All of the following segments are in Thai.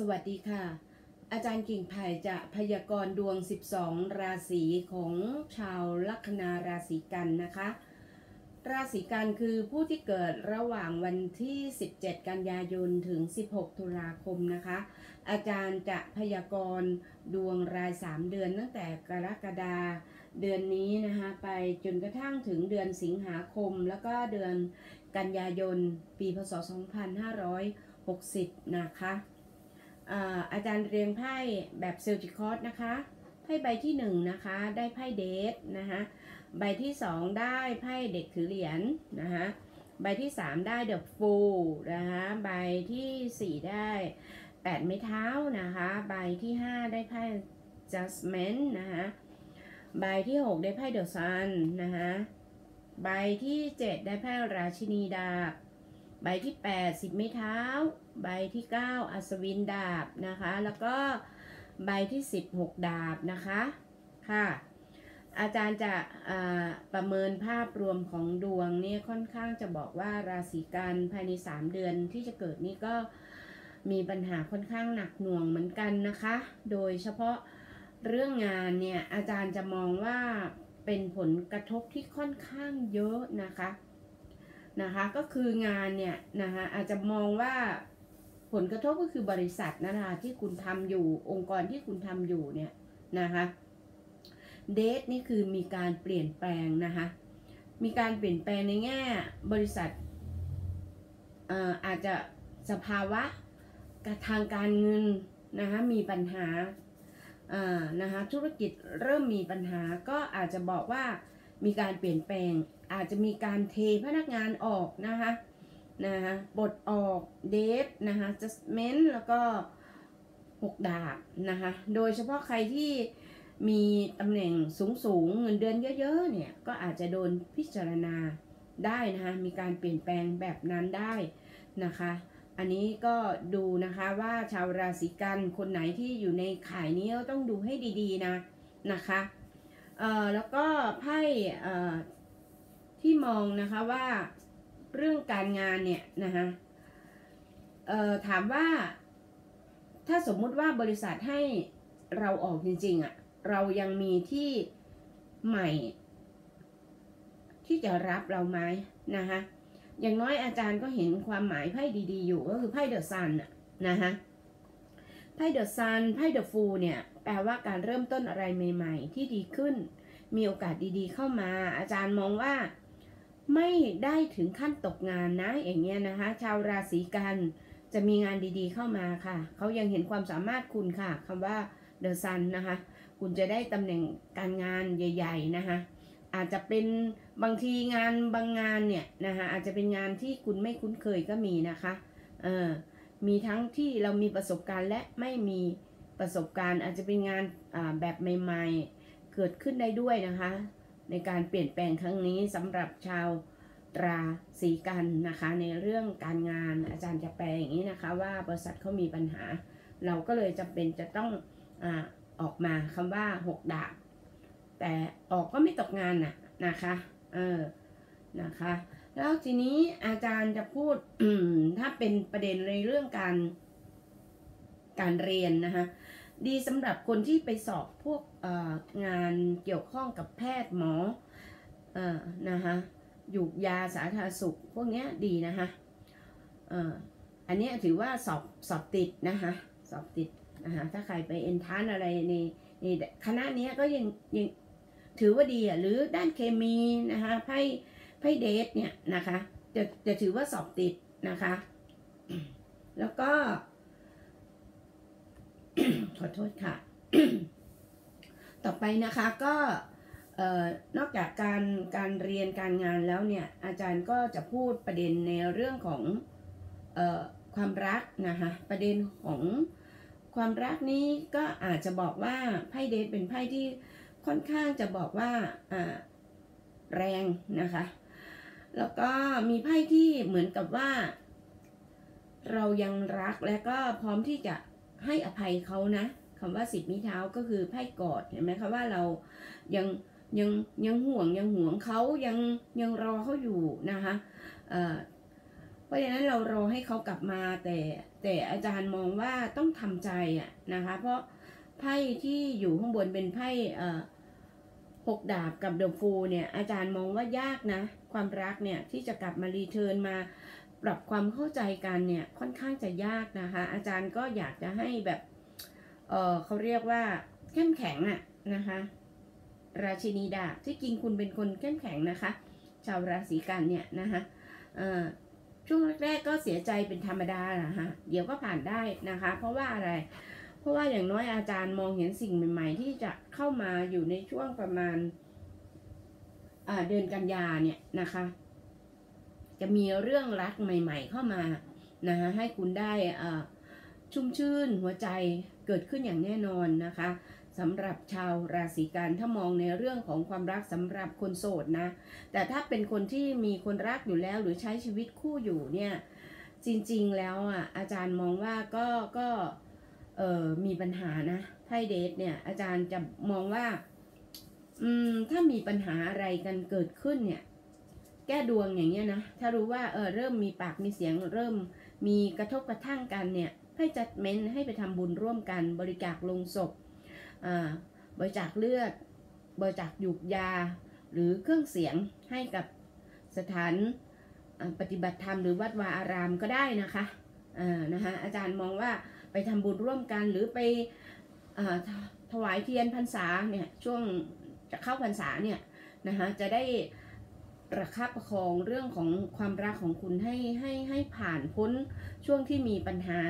สวัสดีค่ะ อาจารย์กิ่งไผ่จะพยากรณ์ดวง 12 ราศีของชาวลัคนาราศีกันนะคะ ราศีกันคือผู้ที่เกิดระหว่างวันที่ 17 กันยายนถึง 16 ตุลาคมนะคะ อาจารย์จะพยากรณ์ดวงราย 3 เดือนตั้งแต่กรกฎาเดือนนี้นะคะไปจนกระทั่งถึงเดือนสิงหาคม แล้วก็เดือนกันยายน ปีพศ 2560 นะคะ อาจารย์เรียงไพ่แบบเซลจิคอสนะคะไพ่ใบที่1นนะคะได้ไพ่เดทนะคะใบที่ 2 ได้ไพ่เด็กถือเหรียญนะคะใบที่ 3 ได้เดอะฟูลนะคะใบที่ 4 ได้8ไม้เท้านะคะใบที่ 5 ได้ไพ่ judgment นะคะใบที่ 6 ได้ไพ่เดอะซันนะคะใบที่ 7 ได้ไพ่ราชินีดาบ ใบที่8 10ไม้เท้า ใบที่ 9 อัศวินดาบนะคะ แล้วก็ใบที่ 16 ดาบนะคะค่ะ อาจารย์จะประเมินภาพรวมของดวงเนี่ยค่อนข้างจะบอกว่าราศีกันภายใน 3 เดือนที่จะเกิดนี่ก็มีปัญหาค่อนข้างหนักหน่วงเหมือนกันนะคะ โดยเฉพาะเรื่องงานเนี่ยอาจารย์จะมองว่าเป็นผลกระทบที่ค่อนข้างเยอะนะคะ นะคะก็คืองานเนี่ยนะคะอาจจะมองว่าผลกระทบก็คือบริษัทนะคะที่คุณทำอยู่องค์กรที่คุณทำอยู่เนี่ยนะคะเดทนี่คือมีการเปลี่ยนแปลงนะคะมีการเปลี่ยนแปลงในแง่บริษัทอาจจะสภาวะทางการเงินนะคะมีปัญหานะคะธุรกิจเริ่มมีปัญหาก็อาจจะบอกว่ามีการเปลี่ยนแปลง อาจจะมีการเทพนักงานออกนะคะนะคะบทออกเดทนะคะ adjustment แล้วก็หกดาบนะคะ โดยเฉพาะใครที่มีตำแหน่งสูงสูงเงินเดือนเยอะๆเนี่ย ก็อาจจะโดนพิจารณาได้นะคะ มีการเปลี่ยนแปลงแบบนั้นได้นะคะ อันนี้ก็ดูนะคะว่าชาวราศีกันคนไหนที่อยู่ในข่ายนี้ต้องดูให้ดีๆนะนะคะ เอ่อแล้วก็ไพ่เอ่อ ที่มองนะคะว่าเรื่องการงานเนี่ยนะคะถามว่า ถ้าสมมุติว่าบริษัทให้เราออกจริงๆอะ่ะเรายังมีที่ใหม่ ที่จะรับเราไหมนะคะอย่างน้อยอาจารย์ก็เห็นความหมายไพ่ดีๆอยู่ก็คือไพ่เดอะซันนะคะไพ่เดอะซันไพ่เดอะฟูเนี่ย แปลว่าการเริ่มต้นอะไรใหม่ ๆ ที่ดีขึ้น มีโอกาสดีๆเข้ามา อาจารย์มองว่า ไม่ได้ถึงขั้นตกงานนะ อย่างเงี้ยนะคะ ชาวราศีกันจะมีงานดีๆเข้ามาค่ะ เขายังเห็นความสามารถคุณค่ะคำว่าเดอะซันนะคะ คุณจะได้ตำแหน่งการงานใหญ่ ๆ นะคะ อาจจะเป็นบางทีงานบางงานเนี่ยนะคะอาจจะเป็นงานที่คุณไม่คุ้นเคยก็มีนะคะ เออมีทั้งที่เรามีประสบการณ์และไม่มีประสบการณ์ อาจจะเป็นงานแบบใหม่ ๆ เกิดขึ้นได้ด้วยนะคะ ในการเปลี่ยนแปลงครั้งนี้สำหรับชาวราศีกันนะคะ ในเรื่องการงานอาจารย์จะแปลอย่างนี้นะคะ ว่าบริษัทเขามีปัญหา เราก็เลยจำเป็นจะต้องอออกมาคำว่าหกดาบแต่ออกก็ไม่ตกงานน่ะนะคะเออนะคะ แล้วทีนี้อาจารย์จะพูดถ้าเป็นประเด็นในเรื่องการการเรียนนะคะ ดีสำหรับคนที่ไปสอบพวกงานเกี่ยวข้องกับแพทย์หมออนะคะอยู่ยาสาธารณสุขพวกนี้ดีนะคะอันนี้ถือว่าสอบสอบติดนะคะสอบติดนะคะถ้าใครไปเอนทานอะไรในในคณะนี้ก็ยังยังถือว่าดีอะหรือด้านเคมีนะคะไพ่ไพ่เดทเนี่ยนะคะจะจะถือว่าสอบติดนะคะ แล้วก็ ขอโทษค่ะ ต่อไปนะคะก็นอกจากการการเรียนการงานแล้วเนี่ยอาจารย์ก็จะพูดประเด็นในเรื่องของออความรักนะคะประเด็นของความรักนี้ก็อาจจะบอกว่าไพ่เดทเป็นไพ่ที่ค่อนข้างจะบอกว่าแรงนะคะ แล้วก็มีไพ่ที่เหมือนกับว่า เรายังรักและก็พร้อมที่จะ ให้อภัยเขานะคำว่าสิบมิเท้าก็คือไพ่กอดเห็นไหมคะว่าเรายังยังยังห่วงยังห่วงเขายังยังรอเขาอยู่นะคะเพราะฉะนั้นเรารอให้เขากลับมาแต่แต่อาจารย์มองว่าต้องทำใจอะนะคะเพราะไพ่ที่อยู่ข้างบนเป็นไพ่หกดาบกับเดอะฟูเนี่ยอาจารย์มองว่ายากนะ ความรักเนี่ยที่จะกลับมารีเทิร์นมา ปรับความเข้าใจกันเนี่ยค่อนข้างจะยากนะคะ อาจารย์ก็อยากจะให้แบบเออเขาเรียกว่าเข้มแข็งอะนะคะ ราชินีดาบที่จริงคุณเป็นคนเข้มแข็งนะคะ ชาวราศีกันเนี่ยนะคะเออช่วงแรกๆก็เสียใจเป็นธรรมดานะฮะเดี๋ยวก็ผ่านได้นะคะ เพราะว่าอะไร เพราะว่าอย่างน้อยอาจารย์มองเห็นสิ่งใหม่ ๆ ที่จะเข้ามาอยู่ในช่วงประมาณเดือนกันยาเนี่ยนะคะ จะมีเรื่องรักใหม่ ๆ เข้ามานะคะให้คุณได้ชุ่มชื่นหัวใจเกิดขึ้นอย่างแน่นอนนะคะสำหรับชาวราศีกันถ้ามองในเรื่องของความรักสำหรับคนโสดนะ แต่ถ้าเป็นคนที่มีคนรักอยู่แล้วหรือใช้ชีวิตคู่อยู่เนี่ยจริงๆแล้วอะอาจารย์มองว่าก็ก็เออมีปัญหานะไพ่เดทเนี่ยอาจารย์จะมองว่า อืมถ้ามีปัญหาอะไรกันเกิดขึ้นเนี่ย แก้ดวงอย่างเงี้ยนะ ถ้ารู้ว่าเออเริ่มมีปากมีเสียงเริ่มมีกระทบกระทั่งกันเนี่ย ให้จัดเม้นให้ไปทำบุญร่วมกัน บริจาคลงศพบริจาคเลือด บริจาคหยูกยา หรือเครื่องเสียงให้กับสถานปฏิบัติธรรมหรือวัดวาอารามก็ได้นะคะนะคะอาจารย์มองว่าไปทำบุญร่วมกันหรือไปถวายเทียนพรรษาเนี่ยช่วงจะเข้าพรรษาเนี่ยนะคะจะได้ ประคับประคองเรื่องของความรักของคุณให้ให้ให้ผ่านพ้นช่วงที่มีปัญหา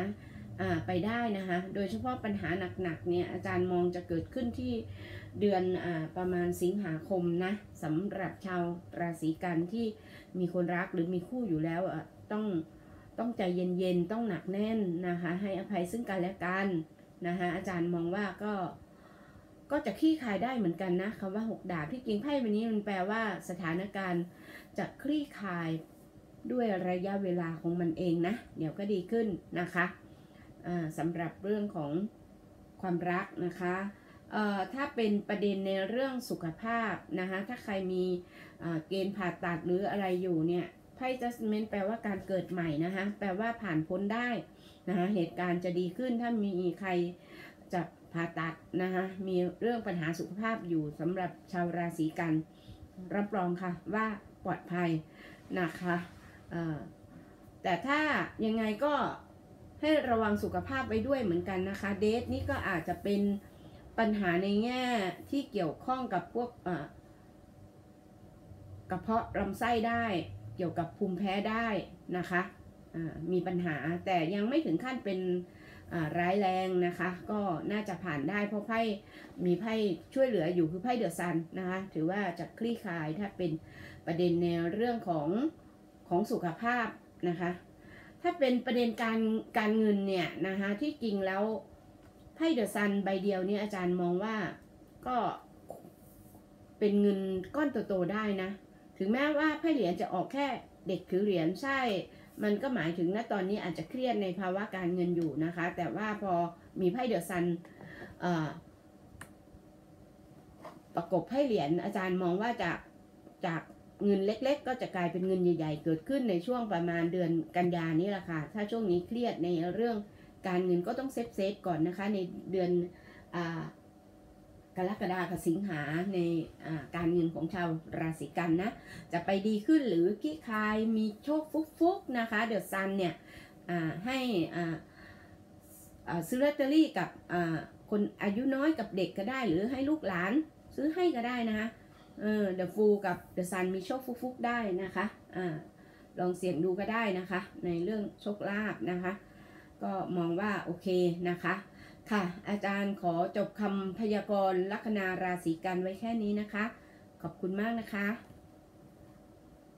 ไปได้นะคะ โดยเฉพาะปัญหาหนักๆเนี่ยอาจารย์มองจะเกิดขึ้นที่เดือนอประมาณสิงหาคมนะสำหรับชาวราศีกันที่มีคนรักหรือมีคู่อยู่แล้วต้องต้องใจเย็นๆ ต้องหนักแน่นนะคะ ให้อภัยซึ่งกันและกันนะคะอาจารย์มองว่าก็ ก็จะคลี่คลายได้เหมือนกันนะคำว่าหกดาบที่จริงไพ่ใบนี้มันแปลว่าสถานการณ์จะคลี่คลายด้วยระยะเวลาของมันเองนะ เดี๋ยวก็ดีขึ้นนะคะสำหรับเรื่องของความรักนะคะถ้าเป็นประเด็นในเรื่องสุขภาพนะคะถ้าใครมีเกณฑ์ผ่าตัดหรืออะไรอยู่เนี่ยไพ่จัสเมนแปลว่าการเกิดใหม่นะคะแปลว่าผ่านพ้นได้นะคะเหตุการณ์จะดีขึ้นถ้ามีใครจะ ผ่าตัดนะคะมีเรื่องปัญหาสุขภาพอยู่สำหรับชาวราศีกัน รับรองค่ะว่าปลอดภัยนะคะแต่ถ้ายังไงก็ให้ระวังสุขภาพไว้ด้วยเหมือนกันนะคะ เดทนี่ก็อาจจะเป็นปัญหาในแง่ที่เกี่ยวข้องกับพวกกระเพาะลำไส้ได้ เกี่ยวกับภูมิแพ้ได้นะคะมีปัญหาแต่ยังไม่ถึงขั้นเป็น ร้ายแรงนะคะ ก็น่าจะผ่านได้เพราะไพ่มีไพ่ช่วยเหลืออยู่คือไพ่เดือะซันนะคะถือว่าจะคลี่คลายถ้าเป็นประเด็นในเรื่องของของสุขภาพนะคะ ถ้าเป็นประเด็นการการเงินเนี่ยนะคะที่จริงแล้วไพ่เดอะซันใบเดียวเนี่ยอาจารย์มองว่าก็เป็นเงินก้อนโตๆได้นะ ถึงแม้ว่าไพ่เหรียญจะออกแค่เด็กถือเหรียญใช่ มันก็หมายถึงณตอนนี้อาจจะเครียดในภาวะการเงินอยู่นะคะ แต่ว่าพอมีไพ่เดอะซันประกบไพ่เหรียญอาจารย์มองว่าจากจากเงินเล็ก ๆ ก็จะกลายเป็นเงินใหญ่ ๆ เกิดขึ้นในช่วงประมาณเดือนกันยานี้แหละค่ะ ถ้าช่วงนี้เครียดในเรื่องการเงินก็ต้องเซฟเซฟก่อนนะคะ ในเดือน กรกฎาคมสิงหาในการเงินของชาวราศีกันนะ จะไปดีขึ้นหรือขี้คายมีโชคฟุกๆนะคะเดอะซันเนี่ยให้ซื้อลอตเตอรี่กับคนอายุน้อยกับเด็กก็ได้ หรือให้ลูกหลานซื้อให้ก็ได้นะคะเดอะฟูกับเดอะซันมีโชคฟุกๆได้นะคะอลองเสี่ยงดูก็ได้นะคะ ในเรื่องโชคลาภนะคะ ก็มองว่าโอเคนะคะ ค่ะ อาจารย์ขอจบคำพยากรณ์ลัคนาราศีกันไว้แค่นี้นะคะ ขอบคุณมากนะคะ